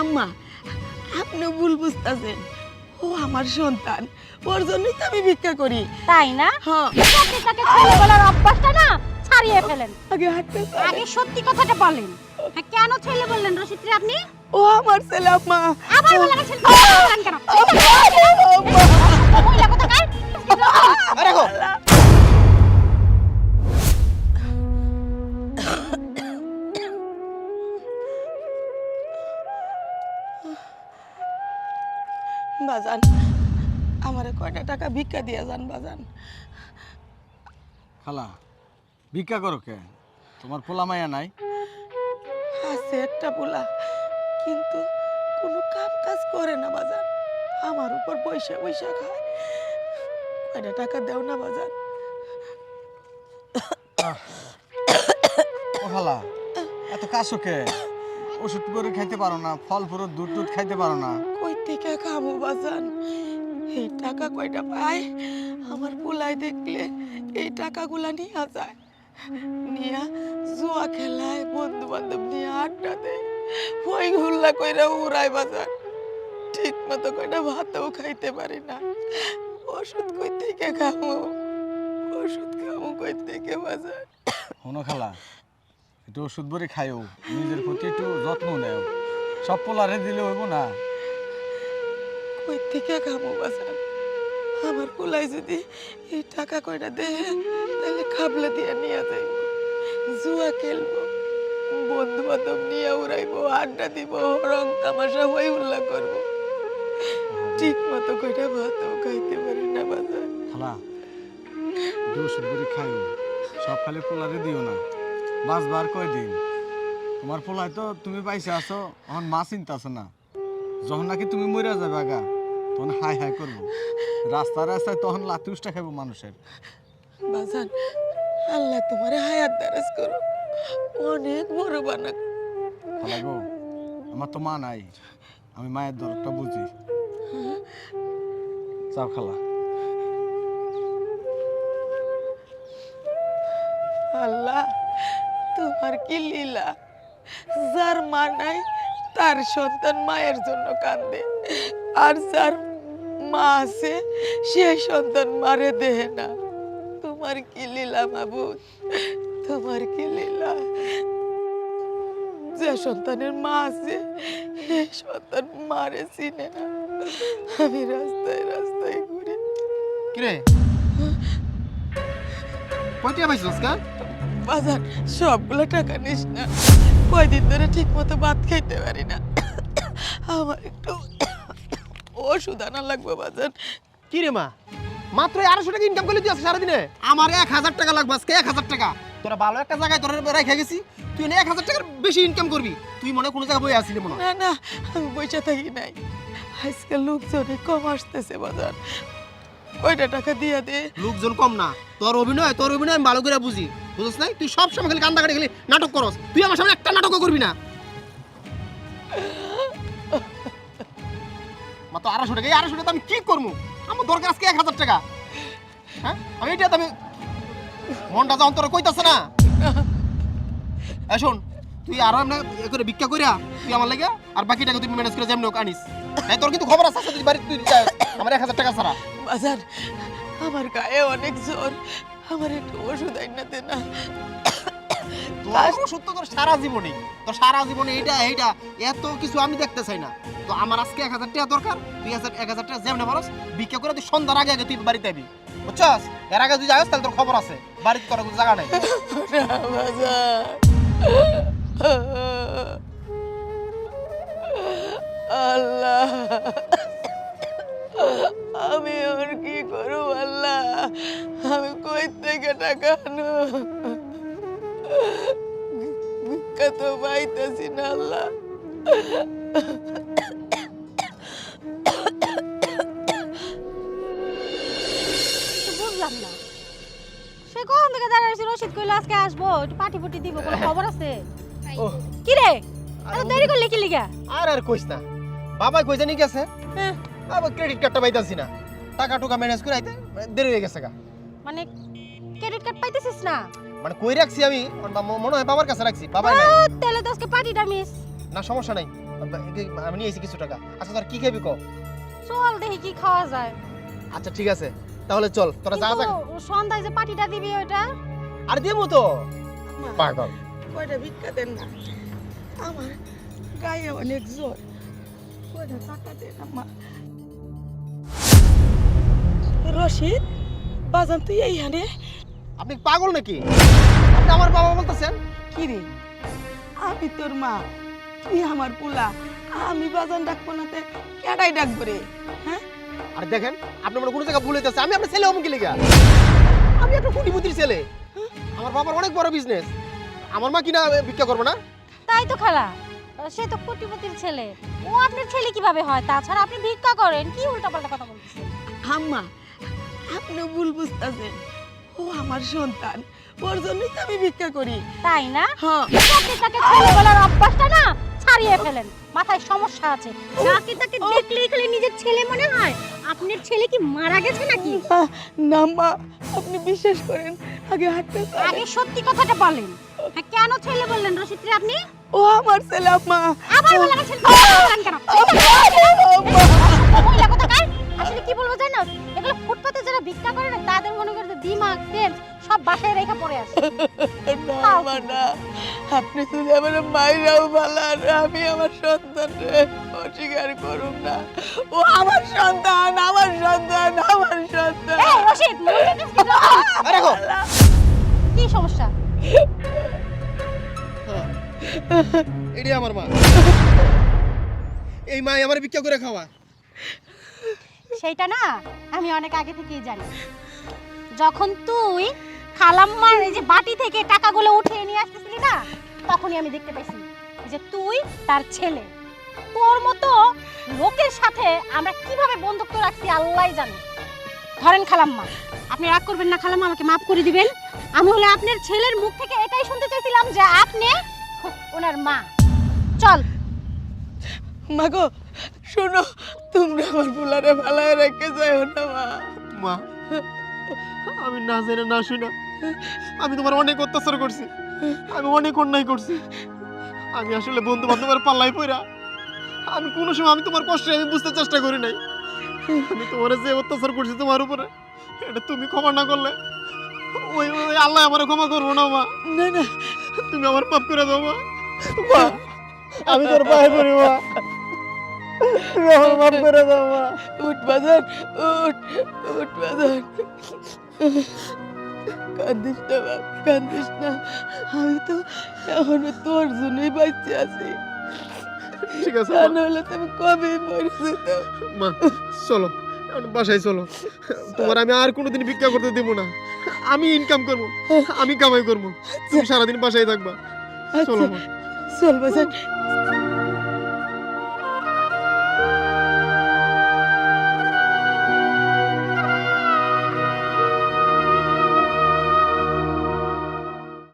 আম্মা আপনি ভুল বুঝতেছেন। ও আমার সন্তান ওর জন্যই তো আমি ভিক্ষা করি। তাই না? হ্যাঁ আপনি তাকে ছেলে বলার অভ্যাসটা না ছাড়িয়ে ফেলেন। আগে হাঁটতে আগে সত্যি কথাটা বলেন। হ্যাঁ, কেন ছেলে বললেন রশিদরে আপনি? ও আমার ছেলে আম্মা। আবার বলেন ছেলে কেন? বাজান আমারে কয়টা টাকা ভিক্ষা দিয়ে যান বাজান। খালা ভিক্ষা করো কে? তোমার পোলা মায়া নাই? আছে একটা পোলা কিন্তু কোনো কাম কাজ করে না বাজান। আমার উপর পয়সা পয়সা খায়। কয়টা টাকা দেও না বাজান। ও খালা এত কাশো কে? ওষুধ করে খাইতে পারো না ফল ফুরত দুধ টুধ খাইতে পারো না। থেকে খামু বাজান। এই টাকা কয়টা পায়? আমার পোলাই দেখলে এই টাকাগুলা নিয়ে যায়। নিয়া জুয়া খেলায় বন্ধু বান্ধব নিয়ে আড্ডা দেয়। ওই হুল্লা কইরা উড়াই বাজার ঠিক মতো কয়টা ভাতও খাইতে পারি না। ওষুধ কই থেকে খামু? ওষুধ খামু কই থেকে বাজার শোনো খালা, একটু ওষুধ বড়ি খাইও। নিজের প্রতি একটু যত্ন নেও। সব পোলারে দিলে হইব না। কই থেকে খামু বাজার আমার পোলাই যদি এই টাকা কয়টা দে তাহলে খাবলা দিয়ে নিয়ে যাইব, জুয়া খেলব বন্ধু বান্ধব নিয়ে উড়াইবো, আড্ডা দিব, রং তামাশা হই উল্লাহ করব। ঠিক মতো কয়টা ভাতও খাইতে পারি না বাজার খালা ওষুধ বড়ি খাইও, সব খালি পোলারে দিও না। বাঁচবার কয় দিন তোমার পোলায় তো তুমি পাইছে আছো এখন মা চিন্তা আছে না। যখন নাকি তুমি মরে যাবে আগা তখন হাই হাই করব। রাস্তায় রাস্তায় তখন লাতি উষ্টা খাব মানুষের। বাজান আল্লাহ তোমার হায়াত দারাজ করো অনেক বড় বানাক। গো আমার তো মা নাই। আমি মায়ের দরদটা বুঝি। চাও খালা। আল্লাহ তোমার কি লীলা? যার মা নাই তার সন্তান মায়ের জন্য কান্দে। আর যার মা আছে সেই সন্তান মারে দেহে না। তোমার কি লীলা মাবুদ? তোমার কি লীলা? যে সন্তানের মা আছে সে সন্তান মারে চিনে না। আমি রাস্তায় রাস্তায় ঘুরে কিরে? কয়টা পাইছিস আজকাল বাজার সবগুলো টাকা নিস না। কয়দিন ধরে ঠিক মতো ভাত খাইতে পারি না। আমার একটু ওষুধ আনা লাগবে বাজার। কি রে মা? মাত্র আড়াইশো টাকা ইনকাম করলে তুই আজকে সারাদিনে? আমার এক হাজার টাকা লাগবে আজকে এক হাজার টাকা। তোরা ভালো একটা জায়গায় তোরা রেখে গেছি তুই এক হাজার টাকার বেশি ইনকাম করবি। তুই মনে কোনো জায়গায় বই আসিলি মনে। না না আমি পয়সা থাকি নাই। আজকাল লোকজনে কম আসতেছে বাজার। কয়টা টাকা দিয়ে দে। লোকজন কম না। তোর অভিনয় তোর অভিনয় আমি ভালো করে বুঝি। বুঝছ নাই? তুই সব সময় খালি কান্দা কাটি খালি নাটক করস। তুই আমার সামনে একটা নাটকও করবি না। মাত্র আড়াইশো টাকা। এই আড়াইশো টাকা আমি কি করব আমার দরকার আজকে এক হাজার টাকা। হ্যাঁ? আমি এটা আমি মনটা যখন তোর কইতাছে না। শোন, তুই আরও এ করে ভিক্ষা করিয়া তুই আমার লাগে আর বাকি টাকা তুই ম্যানেজ করে যেমন আনিস। এই তোর কিন্তু খবর আছে তুই বাড়ি তুই আমার এক হাজার টাকা ছাড়া। বাজার, আমার গায়ে অনেক জ্বর। আমার একটু ওষুধ আইনা দে না। ওষুধ তোর সারা জীবনে তোর সারা জীবনে এইটা এইটা, এত কিছু আমি দেখতে চাই না। তো আমার আজকে এক হাজার টাকা দরকার, তুই হাজার, এক হাজার টাকা যেমন মানুষ বিক্রি করে তুই সন্ধ্যার আগে আগে তুই বাড়িতে আবি। বুঝছস? এর আগে তুই যাস, তাহলে তোর খবর আছে। বাড়িতে কোনো জায়গা নাই। আল্লাহ। বুঝলাম না। সে কখন থেকে দাঁড়িয়ে রশিদ কইলো আজকে আসব একটু পাটি পুটি দিব কোনো খবর আছে? ওহ। কি রে? এত দেরি করলি কি লিগা? আর আর কইস না। বাবা কই জানি গেছে হ্যাঁ। আবার ক্রেডিট কার্ডটা পাইতাছি না। টাকা টুকা ম্যানেজ করে আইতে দেরি হয়ে গেছে গা। মানে ক্রেডিট কার্ড পাইতেছিস না? মানে কই রাখছি আমি? মনে হয় বাবার কাছে রাখছি। বাবাই নাই। তাহলে তো আজকে পার্টিটা মিস না সমস্যা নাই। আমি নিয়েছি কিছু টাকা। আচ্ছা তোর কি খাবি ক? চল দেখি কি খাওয়া যায়। আচ্ছা ঠিক আছে। তাহলে চল তোরা যা যা। সন্ধ্যায় যে পার্টিটা দিবি ওইটা? আর দেবো তো। পাগল। কয়টা ভিক্ষা দেন না। আমার গায়ে অনেক জোর। কয়টা টাকা দেন মা রশিদ বাজান তুই এইখানে? আপনি পাগল নাকি? আপনি আমার বাবা বলতেছেন? কি রে? আমি তোর মা। তুই আমার পোলা। আমি বাজান ডাকবো না তে। কেডাই ডাকবো রে? হ্যাঁ? আর দেখেন আপনি মনে হয় কোনো জায়গায় ভুল হইতেছে। আমি আপনার ছেলে হব কি লেগা? আমি একটা কোটিপতির ছেলে। আমার বাবার অনেক বড় বিজনেস আমার মা কিনা ভিক্ষা করব না? তাই তো খালা। সে তো কোটিপতির ছেলে। ও আপনার ছেলে কীভাবে হয়? তাছাড়া আপনি ভিক্ষা করেন। কি উল্টাপাল্টা কথা বলতেছেন? আম্মা আপনি ভুল বুঝতেছেন। ও আমার সন্তান ওর জন্যই তো আমি ভিক্ষা করি। তাই না? হ্যাঁ। আপনি তাকে ছেলে বলার অভ্যাসটা না ছাড়িয়ে ফেলেন। মাথায় সমস্যা আছে। নাকি তাকে দেখলেই খালি নিজের ছেলে মনে হয়? আপনার ছেলে কি মারা গেছে নাকি? না মা আপনি বিশ্বাস করেন আগে হাঁটতে আগে সত্যি কথাটা বলেন। হ্যাঁ, কেন ছেলে বললেন রশিদরে আপনি? ও আমার ছেলে আম্মা। আবার বললেন ছেলে কেন জানো এগুলো ফুটপাতে যারা ভিক্ষা করে না তাদের মনে করে যে দিমাগ সেন্স সব বাসায় রেখে পড়ে আছে। না। না আপনি শুধু আমার মায়েরাও ভালো আর আমি আমার সন্তানকে অস্বীকার করুন না। ও আমার সন্তান আমার সন্তান আমার সন্তান। এই রশিদ কি রাখো। কি সমস্যা? এটাই আমার মা। এই মা আমার ভিক্ষা করে খাওয়া। সেইটা না আমি অনেক আগে থেকেই জানি। যখন তুই খালাম্মার এই যে বাটি থেকে টাকাগুলো উঠিয়ে নিয়ে আসতেছিলি না, তখনই আমি দেখতে পাইছি যে তুই তার ছেলে। তোর মতো লোকের সাথে আমরা কীভাবে বন্ধুত্ব রাখছি আল্লাহই জানে। ধরেন খালাম্মা, আপনি রাগ করবেন না খালাম্মা, আমাকে মাফ করে দিবেন। আমি হলে আপনার ছেলের মুখ থেকে এটাই শুনতে চাইছিলাম যে আপনি ওনার মা। চল। মাগো শোনো তোমরা আমার বুলারে ভালো রেখে যাও না মা। মা আমি না জেনে না শুনে আমি তোমার অনেক অত্যাচার করছি। আমি অনেক অন্যায় করছি। আমি আসলে বন্ধু বান্ধবের পাল্লাই পড়া আমি কোনো সময় আমি তোমার কষ্ট আমি বুঝতে চেষ্টা করি নাই। আমি তোমার যে অত্যাচার করছি তোমার উপরে এটা তুমি ক্ষমা না করলে ওই ওই আল্লাহ আমার ক্ষমা করব না মা। না না। তুমি আমার পাপ করে দাও মা। মা আমি তোর পায়ে পড়ি মা। তুমি আমার মাফ করে দাও মা। উঠ বাজার উঠ উঠ বাজার কান্দিস না বাপ কান্দিস না। আমি তো এখনও তোর জন্যই বাঁচতে আছি। ঠিক আছে তা নাহলে তো কবে মরে যেতাম মা চলো এখন বাসায় চলো। তোমার আমি আর কোনোদিন ভিক্ষা করতে দেবো না। আমি ইনকাম করব আমি কামাই করব। তুমি সারাদিন বাসায় থাকবা। চলো মা। চল বাজার